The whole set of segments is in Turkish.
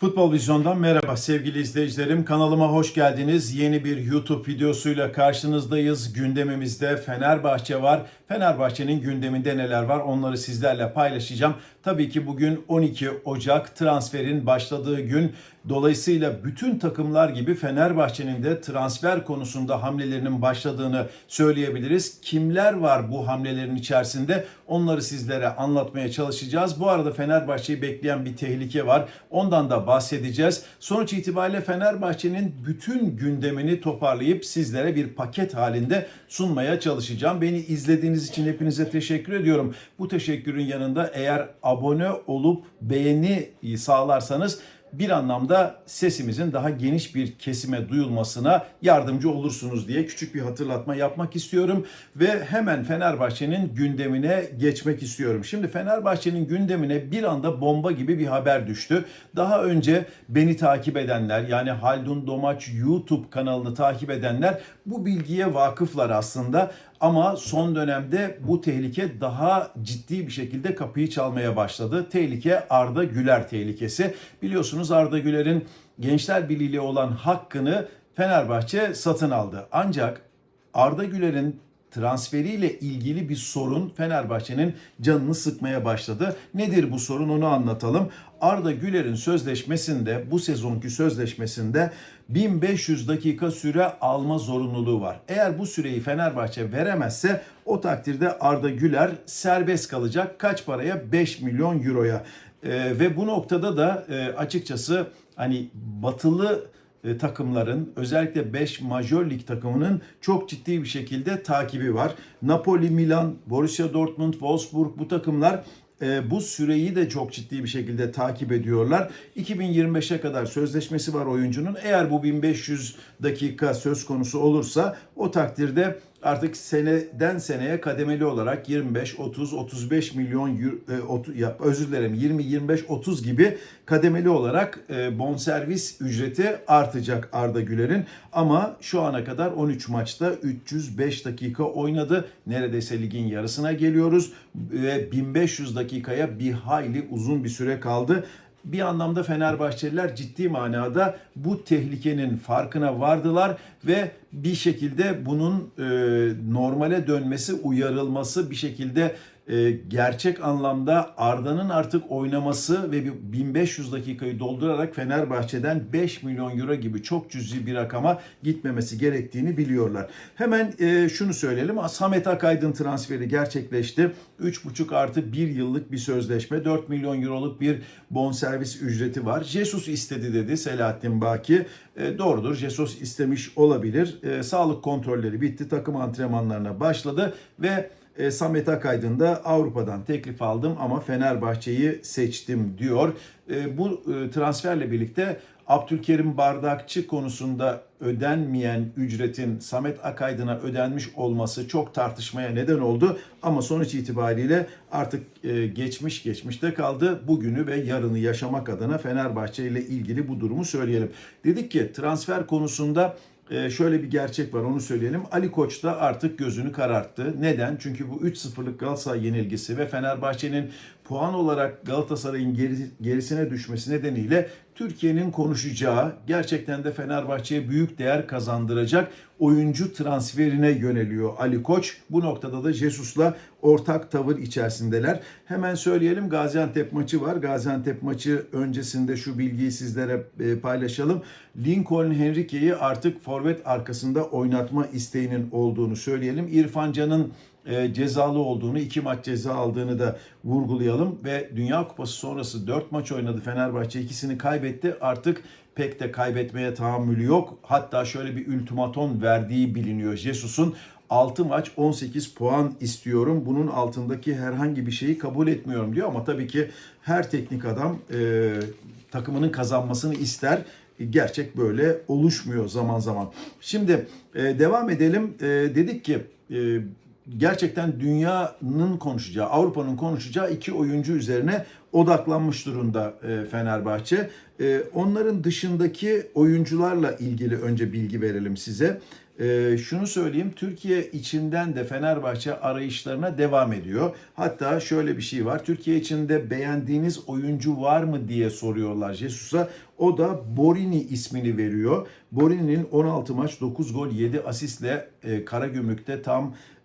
Futbol Vizyon'dan merhaba sevgili izleyicilerim. Kanalıma hoş geldiniz. Yeni bir YouTube videosuyla karşınızdayız. Gündemimizde Fenerbahçe var. Fenerbahçe'nin gündeminde neler var onları sizlerle paylaşacağım. Tabii ki bugün 12 Ocak transferin başladığı gün. Dolayısıyla bütün takımlar gibi Fenerbahçe'nin de transfer konusunda hamlelerinin başladığını söyleyebiliriz. Kimler var bu hamlelerin içerisinde? Onları sizlere anlatmaya çalışacağız. Bu arada Fenerbahçe'yi bekleyen bir tehlike var. Ondan da bahsedeceğiz. Sonuç itibariyle Fenerbahçe'nin bütün gündemini toparlayıp sizlere bir paket halinde sunmaya çalışacağım. Beni izlediğiniz için hepinize teşekkür ediyorum. Bu teşekkürün yanında eğer abone olup beğeni sağlarsanız bir anlamda sesimizin daha geniş bir kesime duyulmasına yardımcı olursunuz diye küçük bir hatırlatma yapmak istiyorum ve hemen Fenerbahçe'nin gündemine geçmek istiyorum. Şimdi Fenerbahçe'nin gündemine bir anda bomba gibi bir haber düştü. Daha önce beni takip edenler yani Haldun Domaç YouTube kanalını takip edenler bu bilgiye vakıflar aslında ama son dönemde bu tehlike daha ciddi bir şekilde kapıyı çalmaya başladı. Tehlike Arda Güler tehlikesi. Biliyorsunuz Arda Güler'in Gençler Birliği ile olan hakkını Fenerbahçe satın aldı. Ancak Arda Güler'in transferiyle ilgili bir sorun Fenerbahçe'nin canını sıkmaya başladı. Nedir bu sorun onu anlatalım. Arda Güler'in sözleşmesinde bu sezonki sözleşmesinde 1500 dakika süre alma zorunluluğu var. Eğer bu süreyi Fenerbahçe veremezse o takdirde Arda Güler serbest kalacak. Kaç paraya? 5 milyon euroya. Ee, ve bu noktada da e, açıkçası hani batılı takımların özellikle 5 majör lig takımının çok ciddi bir şekilde takibi var. Napoli, Milan, Borussia Dortmund, Wolfsburg bu takımlar e, bu süreyi de çok ciddi bir şekilde takip ediyorlar. 2025'e kadar sözleşmesi var oyuncunun. Eğer bu 1500 dakika söz konusu olursa o takdirde artık seneden seneye kademeli olarak 25, 30, 35 milyon e, otu- ya, özür dilerim 20, 25, 30 gibi kademeli olarak e, bonservis ücreti artacak Arda Güler'in. Ama şu ana kadar 13 maçta 305 dakika oynadı. Neredeyse ligin yarısına geliyoruz ve 1500 dakikaya bir hayli uzun bir süre kaldı bir anlamda Fenerbahçeliler ciddi manada bu tehlikenin farkına vardılar ve bir şekilde bunun e, normale dönmesi, uyarılması bir şekilde e, gerçek anlamda Arda'nın artık oynaması ve bir 1500 dakikayı doldurarak Fenerbahçe'den 5 milyon euro gibi çok cüzi bir rakama gitmemesi gerektiğini biliyorlar. Hemen e, şunu söyleyelim. Samet Akaydın transferi gerçekleşti. 3,5 artı 1 yıllık bir sözleşme. 4 milyon euroluk bir bonservis ücreti var. Jesus istedi dedi Selahattin Baki. E, doğrudur Jesus istemiş olabilir. E, sağlık kontrolleri bitti. Takım antrenmanlarına başladı ve e, Samet Akaydın da Avrupa'dan teklif aldım ama Fenerbahçe'yi seçtim diyor. E, bu e, transferle birlikte Abdülkerim Bardakçı konusunda ödenmeyen ücretin Samet Akaydın'a ödenmiş olması çok tartışmaya neden oldu. Ama sonuç itibariyle artık e, geçmiş geçmişte kaldı. Bugünü ve yarını yaşamak adına Fenerbahçe ile ilgili bu durumu söyleyelim. Dedik ki transfer konusunda ee, şöyle bir gerçek var onu söyleyelim. Ali Koç da artık gözünü kararttı. Neden? Çünkü bu 3-0'lık Galatasaray yenilgisi ve Fenerbahçe'nin puan olarak Galatasaray'ın geri- gerisine düşmesi nedeniyle Türkiye'nin konuşacağı, gerçekten de Fenerbahçe'ye büyük değer kazandıracak oyuncu transferine yöneliyor Ali Koç. Bu noktada da Jesus'la ortak tavır içerisindeler. Hemen söyleyelim Gaziantep maçı var. Gaziantep maçı öncesinde şu bilgiyi sizlere e, paylaşalım. Lincoln Henrique'yi artık forvet arkasında oynatma isteğinin olduğunu söyleyelim. İrfan Can'ın e, cezalı olduğunu, iki maç ceza aldığını da vurgulayalım ve Dünya Kupası sonrası 4 maç oynadı Fenerbahçe ikisini kaybetti. Artık pek de kaybetmeye tahammülü yok. Hatta şöyle bir ultimaton verdiği biliniyor Jesus'un. 6 maç 18 puan istiyorum. Bunun altındaki herhangi bir şeyi kabul etmiyorum diyor ama tabii ki her teknik adam e, takımının kazanmasını ister gerçek böyle oluşmuyor zaman zaman. Şimdi e, devam edelim. E, dedik ki e, gerçekten dünyanın konuşacağı, Avrupa'nın konuşacağı iki oyuncu üzerine odaklanmış durumda e, Fenerbahçe. E, onların dışındaki oyuncularla ilgili önce bilgi verelim size. Ee, şunu söyleyeyim, Türkiye içinden de Fenerbahçe arayışlarına devam ediyor. Hatta şöyle bir şey var, Türkiye içinde beğendiğiniz oyuncu var mı diye soruyorlar Jesus'a. O da Borini ismini veriyor. Borini'nin 16 maç 9 gol 7 asistle e, Karagümrük'te tam e,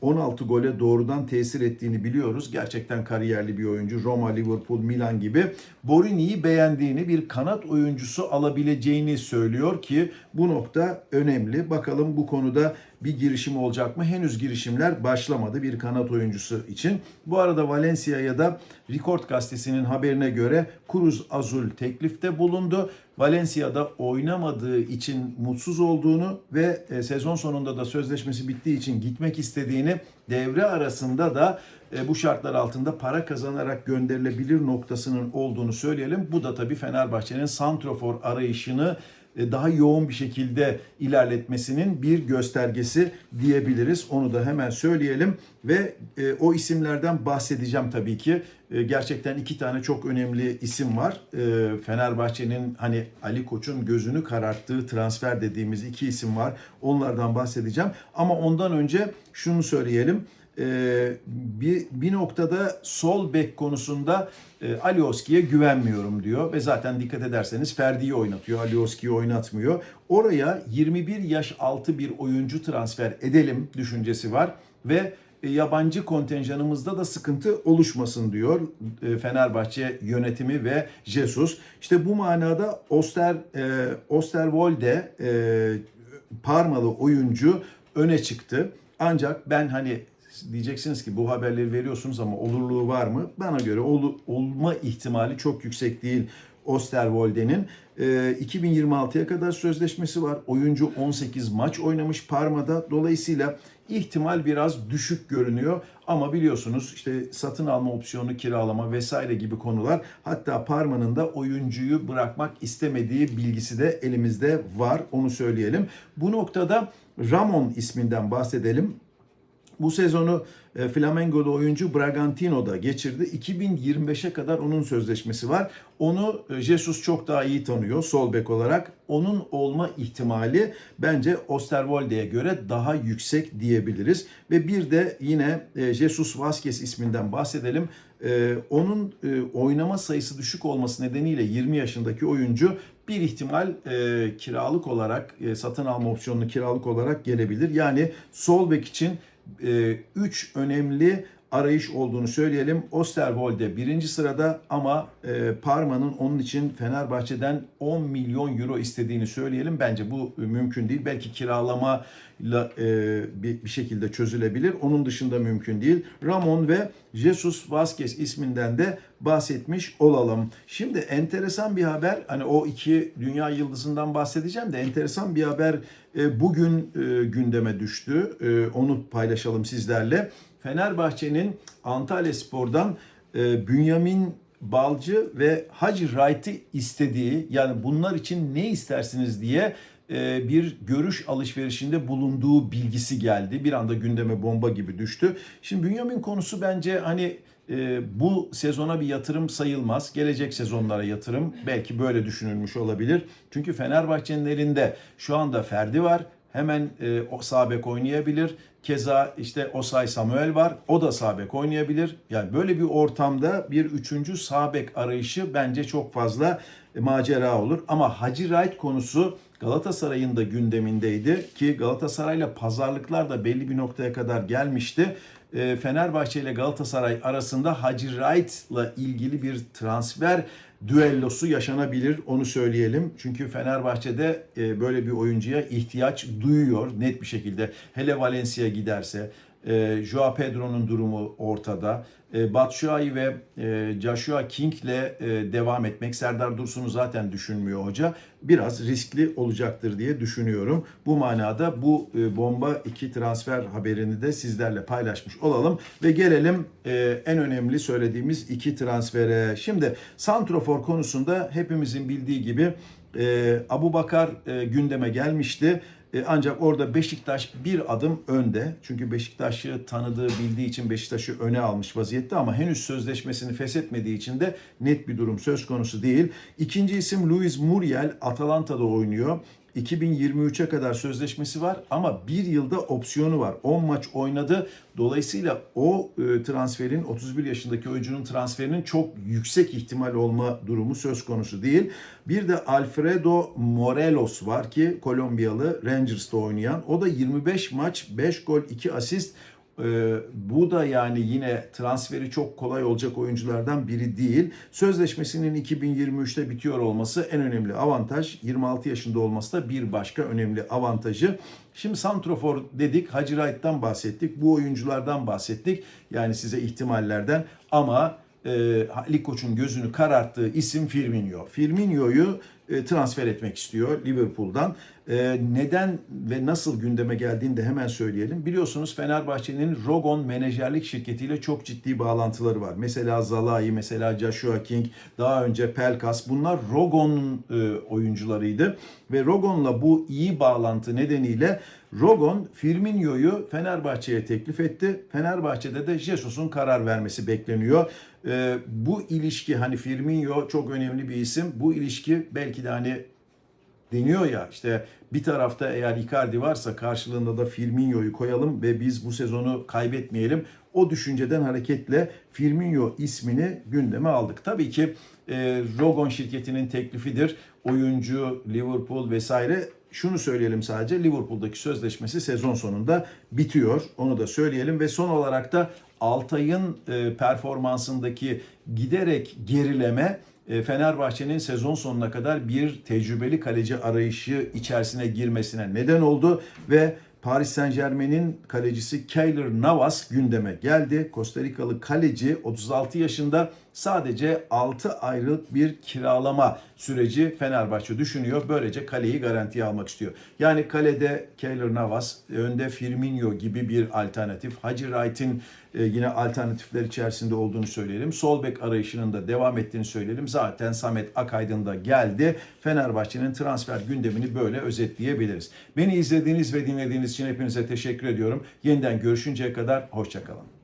16 gole doğrudan tesir ettiğini biliyoruz. Gerçekten kariyerli bir oyuncu. Roma, Liverpool, Milan gibi. Borini'yi beğendiğini, bir kanat oyuncusu alabileceğini söylüyor ki bu nokta önemli. Bakalım bu konuda bir girişim olacak mı? Henüz girişimler başlamadı bir kanat oyuncusu için. Bu arada Valencia'ya da Record gazetesinin haberine göre Cruz Azul teklifte bulundu. Valencia'da oynamadığı için mutsuz olduğunu ve e, sezon sonunda da sözleşmesi bittiği için gitmek istediğini devre arasında da e, bu şartlar altında para kazanarak gönderilebilir noktasının olduğunu söyleyelim. Bu da tabii Fenerbahçe'nin santrofor arayışını daha yoğun bir şekilde ilerletmesinin bir göstergesi diyebiliriz. Onu da hemen söyleyelim ve e, o isimlerden bahsedeceğim tabii ki. E, gerçekten iki tane çok önemli isim var. E, Fenerbahçe'nin hani Ali Koç'un gözünü kararttığı transfer dediğimiz iki isim var. Onlardan bahsedeceğim. Ama ondan önce şunu söyleyelim e, bir, bir noktada sol bek konusunda e, Alioski'ye güvenmiyorum diyor ve zaten dikkat ederseniz Ferdi'yi oynatıyor, Alioski'yi oynatmıyor. Oraya 21 yaş altı bir oyuncu transfer edelim düşüncesi var ve e, yabancı kontenjanımızda da sıkıntı oluşmasın diyor e, Fenerbahçe yönetimi ve Jesus. İşte bu manada Oster e, Osterwolde e, Parmalı oyuncu öne çıktı. Ancak ben hani diyeceksiniz ki bu haberleri veriyorsunuz ama olurluğu var mı? Bana göre ol, olma ihtimali çok yüksek değil. Osterwolde'nin e, 2026'ya kadar sözleşmesi var. Oyuncu 18 maç oynamış Parma'da. Dolayısıyla ihtimal biraz düşük görünüyor. Ama biliyorsunuz işte satın alma opsiyonu, kiralama vesaire gibi konular. Hatta Parma'nın da oyuncuyu bırakmak istemediği bilgisi de elimizde var. Onu söyleyelim. Bu noktada Ramon isminden bahsedelim. Bu sezonu e, Flamengo'da oyuncu Bragantino'da geçirdi. 2025'e kadar onun sözleşmesi var. Onu e, Jesus çok daha iyi tanıyor sol bek olarak. Onun olma ihtimali bence Osterwolde'ye göre daha yüksek diyebiliriz. Ve bir de yine e, Jesus Vazquez isminden bahsedelim. Onun oynama sayısı düşük olması nedeniyle 20 yaşındaki oyuncu bir ihtimal kiralık olarak satın alma opsiyonunu kiralık olarak gelebilir. Yani sol bek için 3 önemli arayış olduğunu söyleyelim. Osterwolde birinci sırada ama e, Parma'nın onun için Fenerbahçe'den 10 milyon euro istediğini söyleyelim. Bence bu mümkün değil. Belki kiralamayla e, bir, bir şekilde çözülebilir. Onun dışında mümkün değil. Ramon ve Jesus Vazquez isminden de bahsetmiş olalım. Şimdi enteresan bir haber. Hani o iki dünya yıldızından bahsedeceğim de enteresan bir haber e, bugün e, gündeme düştü. E, onu paylaşalım sizlerle. Fenerbahçe'nin Antalya Spor'dan e, Bünyamin Balcı ve Hacı Wright'i istediği yani bunlar için ne istersiniz diye e, bir görüş alışverişinde bulunduğu bilgisi geldi. Bir anda gündeme bomba gibi düştü. Şimdi Bünyamin konusu bence hani e, bu sezona bir yatırım sayılmaz. Gelecek sezonlara yatırım belki böyle düşünülmüş olabilir. Çünkü Fenerbahçe'nin elinde şu anda Ferdi var. Hemen e, o sağ bek oynayabilir. Keza işte Osay Samuel var. O da sağ bek oynayabilir. Yani böyle bir ortamda bir üçüncü sağ bek arayışı bence çok fazla e, macera olur. Ama Hacı Wright konusu Galatasaray'ın da gündemindeydi ki Galatasaray'la pazarlıklar da belli bir noktaya kadar gelmişti. E, Fenerbahçe ile Galatasaray arasında Hacı Wright'la ilgili bir transfer düellosu yaşanabilir onu söyleyelim. Çünkü Fenerbahçe'de e, böyle bir oyuncuya ihtiyaç duyuyor net bir şekilde. Hele Valencia giderse e, Joao Pedro'nun durumu ortada. E, Batshuayi ve e, Joshua King'le e, devam etmek Serdar Dursun'u zaten düşünmüyor hoca. Biraz riskli olacaktır diye düşünüyorum. Bu manada bu e, bomba iki transfer haberini de sizlerle paylaşmış olalım ve gelelim e, en önemli söylediğimiz iki transfere. Şimdi Santrofor konusunda hepimizin bildiği gibi e, Abu Bakar e, gündeme gelmişti. E, ancak orada Beşiktaş bir adım önde. Çünkü Beşiktaş'ı tanıdığı, bildiği için Beşiktaş'ı öne almış vaziyette ama henüz sözleşmesini feshetmediği için de net bir durum söz konusu değil. İkinci isim Luis Muriel Atalanta'da oynuyor. 2023'e kadar sözleşmesi var ama bir yılda opsiyonu var. 10 maç oynadı. Dolayısıyla o e, transferin 31 yaşındaki oyuncunun transferinin çok yüksek ihtimal olma durumu söz konusu değil. Bir de Alfredo Morelos var ki Kolombiyalı Rangers'ta oynayan. O da 25 maç, 5 gol, 2 asist. Ee, bu da yani yine transferi çok kolay olacak oyunculardan biri değil. Sözleşmesinin 2023'te bitiyor olması en önemli avantaj. 26 yaşında olması da bir başka önemli avantajı. Şimdi Santrofor dedik, Hacı Wright'tan bahsettik, bu oyunculardan bahsettik. Yani size ihtimallerden ama e, Ali Koç'un gözünü kararttığı isim Firmino. Firmino'yu e, transfer etmek istiyor Liverpool'dan. E, neden ve nasıl gündeme geldiğini de hemen söyleyelim. Biliyorsunuz Fenerbahçe'nin Rogon menajerlik şirketiyle çok ciddi bağlantıları var. Mesela Zalai, mesela Joshua King, daha önce Pelkas bunlar Rogon'un e, oyuncularıydı. Ve Rogon'la bu iyi bağlantı nedeniyle Rogon Firmino'yu Fenerbahçe'ye teklif etti. Fenerbahçe'de de Jesus'un karar vermesi bekleniyor. Ee, bu ilişki hani Firmino çok önemli bir isim. Bu ilişki belki de hani deniyor ya işte bir tarafta eğer Icardi varsa karşılığında da Firmino'yu koyalım ve biz bu sezonu kaybetmeyelim. O düşünceden hareketle Firmino ismini gündeme aldık. Tabii ki e, Rogon şirketinin teklifidir. Oyuncu, Liverpool vesaire şunu söyleyelim sadece Liverpool'daki sözleşmesi sezon sonunda bitiyor. Onu da söyleyelim ve son olarak da Altay'ın e, performansındaki giderek gerileme e, Fenerbahçe'nin sezon sonuna kadar bir tecrübeli kaleci arayışı içerisine girmesine neden oldu ve Paris Saint Germain'in kalecisi Keylor Navas gündeme geldi. Costa Rikalı kaleci 36 yaşında sadece 6 aylık bir kiralama süreci Fenerbahçe düşünüyor. Böylece kaleyi garantiye almak istiyor. Yani kalede Keylor Navas, önde Firmino gibi bir alternatif. Hacı Wright'in e, yine alternatifler içerisinde olduğunu söyleyelim. Sol bek arayışının da devam ettiğini söyleyelim. Zaten Samet Akaydın da geldi. Fenerbahçe'nin transfer gündemini böyle özetleyebiliriz. Beni izlediğiniz ve dinlediğiniz için hepinize teşekkür ediyorum. Yeniden görüşünceye kadar hoşçakalın.